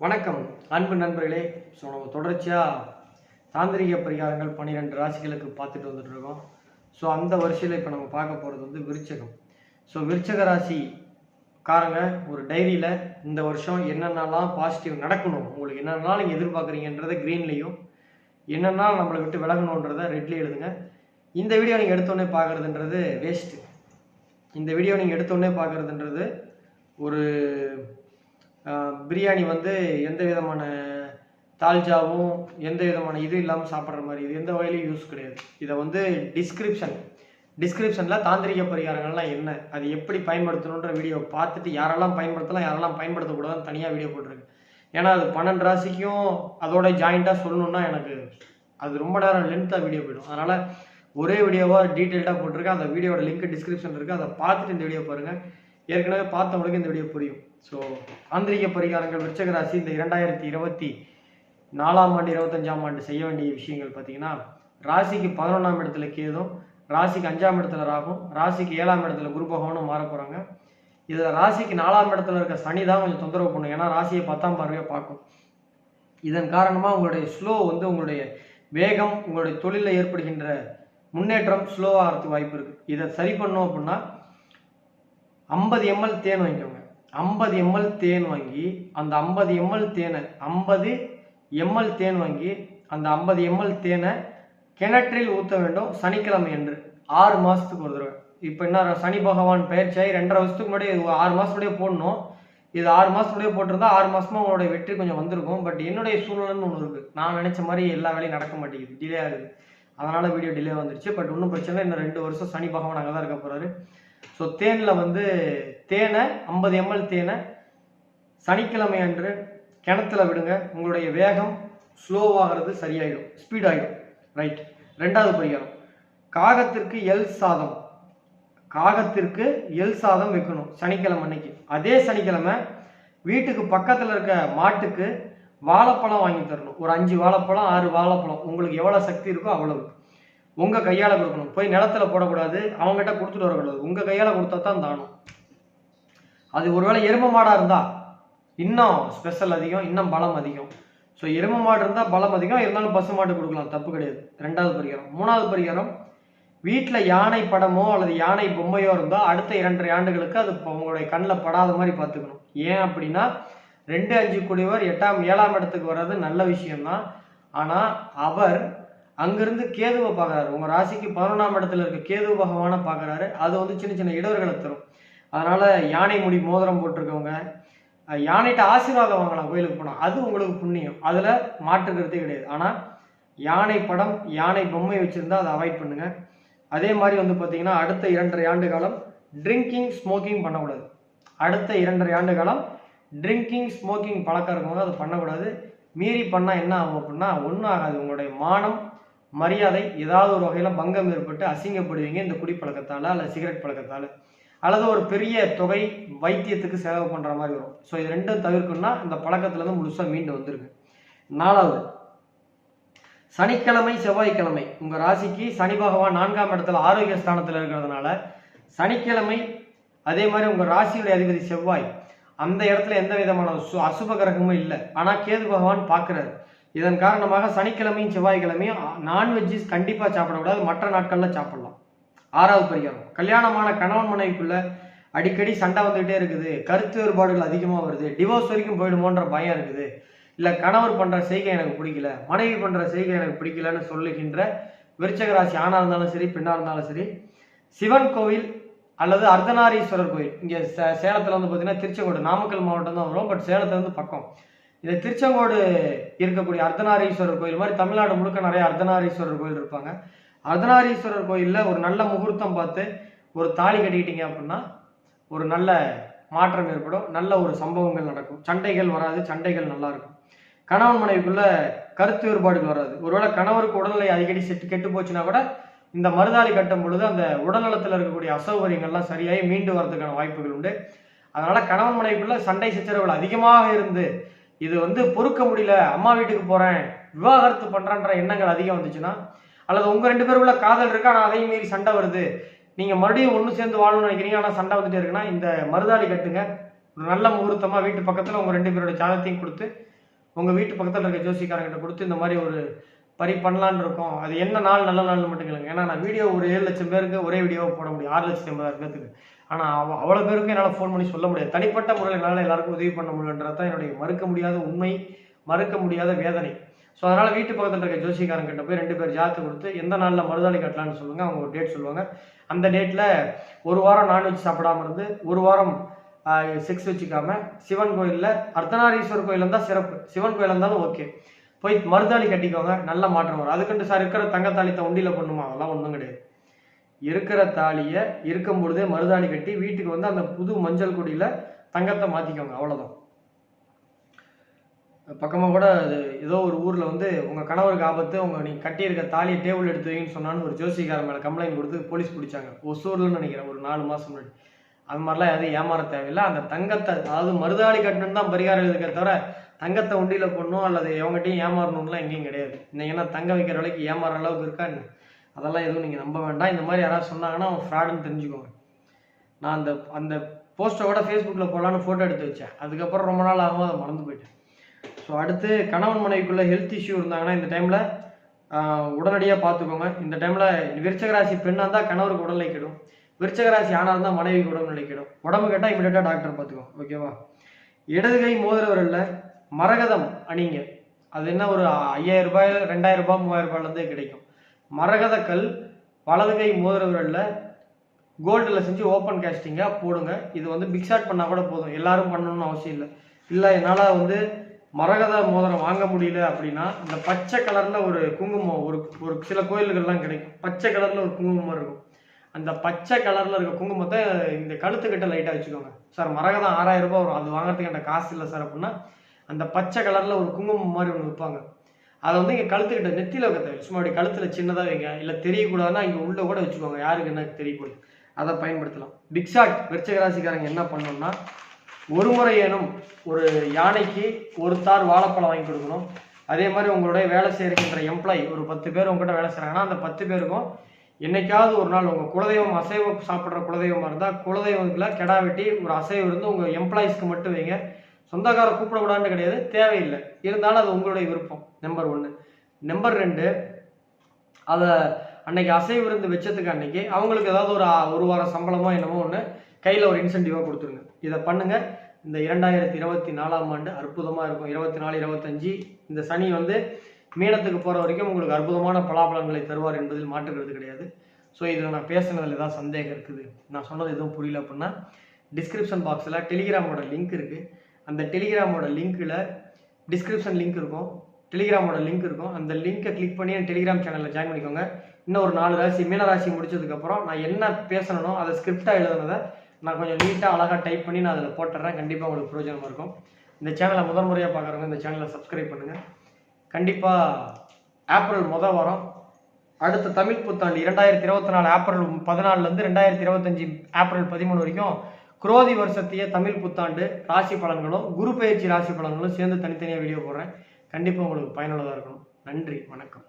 வணக்கம் அன்பு நண்பர்களே. ஸோ நம்ம தொடர்ச்சியாக தாந்திரிக பரிகாரங்கள் பன்னிரெண்டு ராசிகளுக்கு பார்த்துட்டு வந்துட்டுருக்கோம் ஸோ அந்த வரிசையில் இப்போ நம்ம பார்க்க போகிறது வந்து விருச்சகம். ஸோ விருச்சக ராசி காரங்க ஒரு டைரியில் இந்த வருஷம் என்னென்னலாம் பாசிட்டிவ் நடக்கணும் உங்களுக்கு என்னென்னலாம் நீங்கள் எதிர்பார்க்குறீங்கன்றத க்ரீன்லேயும் என்னென்னா நம்மளை விட்டு விலகணுன்றதை ரெட்லேயும் எழுதுங்க. இந்த வீடியோ நீங்கள் எடுத்தோடனே பார்க்குறதுன்றது வேஸ்ட்டு இந்த வீடியோ நீங்கள் எடுத்தோடனே பார்க்குறதுன்றது ஒரு பிரியாணி வந்து எந்த விதமான தால்ஜாவும் எந்த விதமான இதுவும் இல்லாமல் சாப்பிட்ற மாதிரி இது எந்த வகையிலையும் யூஸ் கிடையாது. இதை வந்து டிஸ்கிரிப்ஷன் டிஸ்கிரிப்ஷனில் தாந்திரிக பரிகாரங்கள்லாம் என்ன? அது எப்படி பயன்படுத்தணுன்ற வீடியோ பார்த்துட்டு யாரெல்லாம் பயன்படுத்தலாம் யாரெல்லாம் பயன்படுத்தக்கூடாதுன்னு தனியாக வீடியோ போட்டிருக்கு. ஏன்னா அது பன்னெண்டு ராசிக்கும் அதோட ஜாயிண்ட்டாக சொல்லணுன்னா எனக்கு அது ரொம்ப நேரம் லென்த்தாக வீடியோ போயிடும். அதனால் ஒரே வீடியோவாக டீட்டெயில்டாக போட்டிருக்கேன். அந்த வீடியோட லிங்க் டிஸ்கிரிப்ஷன் இருக்குது அதை பார்த்துட்டு இந்த வீடியோ பாருங்கள் ஏற்கனவே பார்த்தவங்களுக்கு இந்த வீடியோ புரியும். ஸோ ஆந்திரிக பரிகாரங்கள் விருச்சக ராசி இந்த இரண்டாயிரத்தி இருபத்தி நாலாம் ஆண்டு இருபத்தஞ்சாம் ஆண்டு செய்ய வேண்டிய விஷயங்கள் பார்த்தீங்கன்னா ராசிக்கு பதினொன்றாம் இடத்துல கேதும் ராசிக்கு அஞ்சாம் இடத்துல ராகும் ராசிக்கு ஏழாம் இடத்துல குரு பகவானும் மாற போகிறாங்க இதில் ராசிக்கு நாலாம் இடத்துல இருக்க சனி தான் கொஞ்சம் தொந்தரவு பண்ணும். ஏன்னா ராசியை பத்தாம் பார்வையாக பார்க்கும். இதன் காரணமாக உங்களுடைய ஸ்லோ வந்து உங்களுடைய வேகம் உங்களுடைய தொழிலில் ஏற்படுகின்ற முன்னேற்றம் ஸ்லோவாகிறதுக்கு வாய்ப்பு இருக்குது இதை சரி பண்ணோம் அப்படின்னா ஐம்பது எம்எல் தேன் வாங்கிக்கோங்க. ஐம்பது எம்எல் தேன் வாங்கி அந்த ஐம்பது எம்எல் தேனை ஐம்பது எம்எல் தேன் வாங்கி அந்த ஐம்பது எம்எல் தேனை கிணற்றில் ஊற்ற வேண்டும் சனிக்கிழமை என்று. ஆறு மாதத்துக்கு ஒரு தடவை. இப்போ என்ன சனி பகவான் பயிற்சியாகி ரெண்டரை வருஷத்துக்கு முன்னாடி இது ஆறு மாதத்துடைய போடணும். இது ஆறு மாதத்துடைய போட்டிருந்தா ஆறு மாசமா உங்களுடைய வெற்றி கொஞ்சம் வந்திருக்கும். பட் என்னுடைய சூழ்நிலைன்னு ஒன்று இருக்குது நான் நினச்ச மாதிரி எல்லா வேலையும் நடக்க மாட்டேங்குது. டிலே ஆகுது. அதனால் வீடியோ டிலே வந்துருச்சு. பட் ஒன்றும் பிரச்சனை இல்லை. இன்னும் ரெண்டு வருஷம் சனி பகவான் அங்கே தான் இருக்க போகிறாரு ஸோ தேனில் வந்து தேனை ஐம்பது எம்எல் தேனை சனிக்கிழமை அன்று கிணத்துல விடுங்க. உங்களுடைய வேகம் ஸ்லோவாகிறது சரியாயிடும். ஸ்பீடாயிடும் ரைட் ரெண்டாவது பரிகாரம். காகத்திற்கு எல் சாதம். காகத்திற்கு எல் சாதம் வைக்கணும். சனிக்கிழமை அன்னைக்கு. அதே சனிக்கிழமை வீட்டுக்கு பக்கத்தில் இருக்க மாட்டுக்கு வாழைப்பழம் வாங்கி தரணும். ஒரு அஞ்சு வாழைப்பழம் ஆறு வாழைப்பழம். உங்களுக்கு எவ்வளோ சக்தி இருக்கோ அவ்வளவு. உங்கள் கையால் கொடுக்கணும். போய் நிலத்துல போடக்கூடாது. அவங்ககிட்ட கொடுத்துட்டு வரக்கூடாது. உங்கள் கையால் கொடுத்தா தான் தானம். அது ஒருவேளை எருமை மாடாக இருந்தால் இன்னும் ஸ்பெஷல் அதிகம் இன்னும் பலம் அதிகம். ஸோ எருமை மாடு இருந்தால் பலம் அதிகம் இருந்தாலும் பசு மாடு கொடுக்கலாம் தப்பு கிடையாது. ரெண்டாவது பரிகாரம். மூணாவது பரிகாரம் வீட்டில் யானை படமோ அல்லது யானை பொம்மையோ இருந்தால் அடுத்த இரண்டரை ஆண்டுகளுக்கு அது இப்போ உங்களுடைய கண்ணில் படாத மாதிரி பார்த்துக்கணும். ஏன் அப்படின்னா ரெண்டு அஞ்சு குடிவர் எட்டாம் ஏழாம் இடத்துக்கு வர்றது நல்ல விஷயம்தான் ஆனால் அவர் அங்கிருந்து கேதுவை பார்க்குறாரு. உங்கள் ராசிக்கு பதினொன்றாம் இடத்துல இருக்க கேது பகவானை பார்க்குறாரு. அது வந்து சின்ன சின்ன இடர்களை தரும். அதனால் யானை முடி மோதிரம் போட்டிருக்கவங்க யானைகிட்ட ஆசீர்வாதம் வாங்கலாம் கோயிலுக்கு போனால் அது உங்களுக்கு புண்ணியம். அதில் மாற்றுக்கிறதே கிடையாது. ஆனால் யானை படம் யானை பொம்மை வச்சுருந்தா அதை அவாய்ட் பண்ணுங்கள் அதே மாதிரி வந்து பார்த்தீங்கன்னா அடுத்த இரண்டரை ஆண்டு காலம் ட்ரிங்கிங் ஸ்மோக்கிங் பண்ணக்கூடாது. அடுத்த இரண்டரை ஆண்டு காலம் ட்ரிங்கிங் ஸ்மோக்கிங் பழக்கம் இருக்கவங்க அதை பண்ணக்கூடாது. மீறி பண்ணால் என்ன ஆகும் அப்படின்னா ஒன்றும் ஆகாது. உங்களுடைய மானம் மரியாதை ஏதாவது ஒரு வகையில் பங்கம் ஏற்பட்டு அசிங்கப்படுவீங்க இந்த குடிப்பழக்கத்தால் அல்ல சிகரெட் பழக்கத்தால். அல்லது ஒரு பெரிய தொகை வைத்தியத்துக்கு செலவு பண்ணுற மாதிரி வரும். ஸோ இது ரெண்டும் தவிர்க்கணும்னா இந்த பழக்கத்துலேருந்து முழுசாக மீண்டு வந்துருங்க நாலாவது சனிக்கிழமை செவ்வாய்க்கிழமை. உங்கள் ராசிக்கு சனி பகவான் நான்காம் இடத்துல ஆரோக்கிய ஸ்தானத்தில் இருக்கிறதுனால சனிக்கிழமை அதே மாதிரி உங்கள் ராசியுடைய அதிபதி செவ்வாய் அந்த இடத்துல எந்த விதமான சு- அசுப கிரகமும் இல்லை. ஆனால் கேது பகவான் பார்க்குறாரு இதன் காரணமாக சனிக்கிழமையும் செவ்வாய்க்கிழமையும் நான்வெஜ்ஜஸ் கண்டிப்பாக சாப்பிடக்கூடாது. மற்ற நாட்களில் சாப்பிடலாம். ஆறாவது பரிகாரம். கல்யாணமான கணவன் மனைவிக்குள்ள அடிக்கடி சண்டை வந்துகிட்டே இருக்குது. கருத்து வேறுபாடுகள் அதிகமாக வருது. டிவோர்ஸ் வரைக்கும் போயிடுமோன்ற பயம் இருக்குது. இல்லை கணவர் பண்ணுற செய்கை எனக்கு பிடிக்கல. மனைவி பண்ணுற செய்கை எனக்கு பிடிக்கலன்னு சொல்லுகின்ற விருச்சக ராசி ஆணாக இருந்தாலும் சரி பெண்ணாக இருந்தாலும் சரி சிவன் கோவில் அல்லது அர்த்தநாரீஸ்வரர் கோயில் இங்கே சே சேலத்தில் வந்து பார்த்தீங்கன்னா திருச்செங்கோடு நாமக்கல் மாவட்டம் தான் வரும். பட் சேலத்துலேருந்து பக்கம். இந்த திருச்செங்கோடு இருக்கக்கூடிய அர்த்தநாரீஸ்வரர் கோயில் மாதிரி தமிழ்நாடு முழுக்க நிறைய அர்த்தநாரீஸ்வரர் கோயில் இருப்பாங்க. அர்த்தநாரீஸ்வரர் கோயிலில் ஒரு நல்ல முகூர்த்தம் பார்த்து ஒரு தாலி கட்டிக்கிட்டீங்க அப்படின்னா ஒரு நல்ல மாற்றம் ஏற்படும். நல்ல ஒரு சம்பவங்கள் நடக்கும். சண்டைகள் வராது. சண்டைகள் நல்லா இருக்கும். கணவன் மனைவிக்குள்ள கருத்து வேறுபாடுகள் வராது. ஒருவேளை கணவருக்கு உடல்நிலை அடிக்கடி செட்டு கெட்டு போச்சுன்னா கூட இந்த மருதாளி கட்டும் பொழுது அந்த உடல்நலத்தில் இருக்கக்கூடிய அசௌகரியங்கள்லாம் சரியாகி மீண்டு வரதுக்கான வாய்ப்புகள் உண்டு. அதனால கணவன் மனைவிக்குள்ள சண்டை சச்சரவுகள் அதிகமாக இருந்து இது வந்து பொறுக்க முடியல அம்மா வீட்டுக்கு போறேன் விவாகரத்து பண்றேன்ற எண்ணங்கள் அதிகம் வந்துச்சுன்னா அல்லது உங்க ரெண்டு பேருக்குள்ள காதல் இருக்கு? ஆனால் அதையும் மீறி சண்டை வருது. நீங்க மறுபடியும் ஒன்று சேர்ந்து வாழணும்னு நினைக்கிறீங்க. ஆனால் சண்டை வந்துட்டே இருக்குன்னா இந்த மருதாளி கட்டுங்க. ஒரு நல்ல முகூர்த்தமா வீட்டு பக்கத்துல உங்க ரெண்டு பேரோட ஜாதத்தையும் கொடுத்து உங்கள் வீட்டு பக்கத்தில் இருக்க ஜோசிக்காரங்கிட்ட கொடுத்து இந்த மாதிரி ஒரு பரி பண்ணலான்னு இருக்கோம். அது என்ன நாள்? நல்ல நாள்னு மட்டும் கேளுங்க. ஏன்னா நான் வீடியோ ஒரு ஏழு லட்சம் பேருக்கு ஒரே வீடியோவை போட முடியும். ஆறு லட்சத்தி ஐம்பதாயிரம் பேருக்கு ஆனால் அவ அவ்வளோ பேருக்கு என்னால் ஃபோன் பண்ணி சொல்ல முடியாது. தனிப்பட்ட முறையில் என்னால் எல்லாருக்கும் உதவி பண்ண முடியுன்றது தான் என்னுடைய மறுக்க முடியாத உண்மை மறுக்க முடியாத வேதனை. ஸோ அதனால் வீட்டு பக்கத்தில் இருக்க ஜோசிக்காரங்கிட்ட போய் ரெண்டு பேர் ஜாத்து கொடுத்து எந்த நாளில் மருதாளி கட்டலான்னு சொல்லுங்கள் அவங்க ஒரு டேட் சொல்லுவாங்க. அந்த டேட்டில் ஒரு வாரம் நான்வெஜ் சாப்பிடாம இருந்து ஒரு வாரம் செக்ஸ் வச்சுக்காம சிவன் கோயிலில் அர்த்தநாரீஸ்வரர் கோயில் இருந்தால் சிறப்பு. சிவன் கோயில் இருந்தாலும் ஓகே போய் மருதாளி கட்டிக்கோங்க நல்ல மாற்றம் வரும். அதுக்குண்டு சார் இருக்கிற தங்கத்தாளித்த உண்டியில் பண்ணுமா அதெல்லாம் ஒன்றும் கிடையாது. இருக்கிற தாலியை இருக்கும் பொழுதே மருதாணி கட்டி வீட்டுக்கு வந்து அந்த புது மஞ்சள் கொடியில் தங்கத்தை மாற்றிக்கோங்க அவ்வளோதான் பக்கமாக கூட அது ஏதோ ஒரு ஊரில் வந்து உங்கள் கணவருக்கு ஆபத்து உங்கள் நீங்கள் கட்டியிருக்க தாலியை டேபிள் எடுத்து வைங்கன்னு சொன்னான்னு ஒரு ஜோசிகாரன் மேலே கம்ப்ளைண்ட் கொடுத்து போலீஸ் பிடிச்சாங்க. ஒசூர்லன்னு நினைக்கிறேன் ஒரு நாலு மாதம் முன்னாடி. அது மாதிரிலாம் எதுவும் ஏமாற தேவையில்லை. அந்த தங்கத்தை அதாவது மருதாளி கட்டணும் தான் பரிகாரம் எழுதுக்க தவிர தங்கத்தை உண்டியில் போடணும் அல்லது எவங்ககிட்டயும் ஏமாறணும்லாம் எங்கேயும் கிடையாது. இன்னைக்கு என்ன தங்க வைக்கிற விலைக்கு ஏமாற அளவுக்கு இருக்கான்னு அதெல்லாம் எதுவும் நீங்கள் நம்ப வேண்டாம். இந்த மாதிரி யாராவது சொன்னாங்கன்னா அவன் ஃப்ராடுன்னு தெரிஞ்சுக்கோங்க. நான் அந்த அந்த போஸ்ட்டை ஃபேஸ்புக்கில் போடலான்னு ஃபோட்டோ எடுத்து வச்சேன். அதுக்கப்புறம் ரொம்ப நாள் ஆகும் அதை மறந்து போயிட்டேன். ஸோ அடுத்து கணவன் மனைவிக்குள்ள ஹெல்த் இஷ்யூ இருந்தாங்கன்னா இந்த டைமில் உடனடியாக பார்த்துக்கோங்க இந்த டைமில் விருச்சகராசி பெண்ணாக இருந்தால் கணவருக்கு உடல்நிலை கெடும். விருச்சகராசி ஆணாக இருந்தால் மனைவிக்கு உடல்நிலை கெடும். உடம்பு கேட்டால் இமீடியட்டாக டாக்டர் பார்த்துக்கோங்க ஓகேவா இடது கை மோதிரவரில் மரகதம் அணிங்க. அது என்ன ஒரு ஐயாயிரம் ரூபாய் ரெண்டாயிரம் ரூபாய் மூவாயிரம் ரூபாயிலேருந்தே கிடைக்கும். மரகத கல் வலது கை மோதிரவரில் கோல்டில் செஞ்சு ஓப்பன் கேஸ்டிங்காக போடுங்க. இது வந்து பிக்ஸாட் பண்ணால் கூட போதும். எல்லாரும் பண்ணணும்னு அவசியம் இல்லை. இல்லை என்னால் வந்து மரகத மோதிரம் வாங்க முடியல அப்படின்னா இந்த பச்சை கலரில் ஒரு குங்குமம் ஒரு ஒரு சில கோயில்கள்லாம் கிடைக்கும். பச்சை கலரில் ஒரு குங்குமம் இருக்கும். அந்த பச்சை கலரில் இருக்க குங்குமத்தை இந்த கழுத்துக்கிட்ட லைட்டாக வச்சுக்கோங்க. சார் மரகதம் ஆறாயிரம் ரூபாய் வரும். அது வாங்குறதுக்கு என்கிட்ட காசு இல்லை சார் அப்படின்னா அந்த பச்சை கலரில் ஒரு குங்குமம் மாதிரி ஒன்று விற்பாங்க. அதை வந்து இங்கே கழுத்துக்கிட்ட நெத்தியில் வைக்க தேவை சும்மா அப்படி கழுத்தில் சின்னதாக வைங்க. இல்லை தெரியக்கூடாதுன்னா இங்கே உள்ள கூட வச்சுக்கோங்க. யாருக்கு என்ன தெரியக்கூடாது? அதை பயன்படுத்தலாம். பிக் ஷாட் ராசிக்காரங்க என்ன பண்ணோம்னா ஒரு முறை ஏனும் ஒரு யானைக்கு ஒரு தார் வாழைப்பழம் வாங்கி கொடுக்கணும். அதே மாதிரி உங்களுடைய வேலை செய்கின்ற எம்ப்ளாயி ஒரு பத்து பேர் உங்ககிட்ட வேலை செய்கிறாங்கன்னா அந்த பத்து பேருக்கும் என்னைக்காவது ஒரு நாள் உங்கள் குலதெய்வம் அசைவம் சாப்பிட்ற குலதெய்வமாக இருந்தால் குலதெய்வத்தில் கெடா வெட்டி ஒரு அசைவம் இருந்து உங்கள் எம்ப்ளாயிஸ்க்கு மட்டும் வைங்க. சொந்தக்கார கூப்பிடக்கூடாதுன்னு கிடையாது தேவையில்லை. இருந்தாலும் அது உங்களுடைய விருப்பம் நம்பர் ஒன்று நம்பர் ரெண்டு அதை அன்னைக்கு அசைவு விருந்து வச்சதுக்கு அன்னைக்கு அவங்களுக்கு ஏதாவது ஒரு ஒரு வாரம் சம்பளமோ என்னமோ ஒன்று கையில் ஒரு இன்சென்டிவாக கொடுத்துருங்க. இதை பண்ணுங்க. இந்த இரண்டாயிரத்தி இருபத்தி நாலாம் ஆண்டு அற்புதமாக இருக்கும். இருபத்தி நாலு இருபத்தஞ்சி இந்த சனி வந்து மீனத்துக்கு போகிற வரைக்கும் உங்களுக்கு அற்புதமான பலாபலன்களை தருவார் என்பதில் மாற்றுக்கிறது கிடையாது. ஸோ இதில் நான் பேசுனதில் ஏதாவது சந்தேகம் இருக்குது? நான் சொன்னது எதுவும் புரியல அப்படின்னா டிஸ்கிரிப்ஷன் பாக்ஸில் டெலிகிராமோட லிங்க் இருக்குது அந்த டெலிகிராமோட லிங்க்கில் டிஸ்கிரிப்ஷன் லிங்க் இருக்கும். டெலிகிராமோட லிங்க் இருக்கும். அந்த லிங்கை கிளிக் பண்ணி என் டெலிகிராம் சேனலில் ஜாயின் பண்ணிக்கோங்க. இன்னும் ஒரு நாலு ராசி மீன ராசி முடிச்சதுக்கப்புறம் நான் என்ன பேசணும் அதை ஸ்கிரிப்டாக எழுதுனதை நான் கொஞ்சம் நீட்டாக அழகாக டைப் பண்ணி நான் அதில் போட்டுறேன். கண்டிப்பாக உங்களுக்கு பிரயோஜனமாக இருக்கும். இந்த சேனலை முதல் முறையாக பார்க்குறவங்க இந்த சேனலை சப்ஸ்கிரைப் பண்ணுங்கள் கண்டிப்பாக ஏப்ரல் முதல் வாரம் அடுத்த தமிழ் புத்தாண்டு இரண்டாயிரத்தி இருபத்தி நாலு ஏப்ரல் பதினாலுலேருந்து ரெண்டாயிரத்தி இருபத்தஞ்சி ஏப்ரல் பதிமூணு வரைக்கும் குரோதி வருஷத்திய தமிழ் புத்தாண்டு ராசி பலன்களும் குரு பயிற்சி ராசி பலன்களும் சேர்ந்து தனித்தனியாக வீடியோ போடுறேன். கண்டிப்பாக உங்களுக்கு பயனுள்ளதாக இருக்கணும். நன்றி வணக்கம்.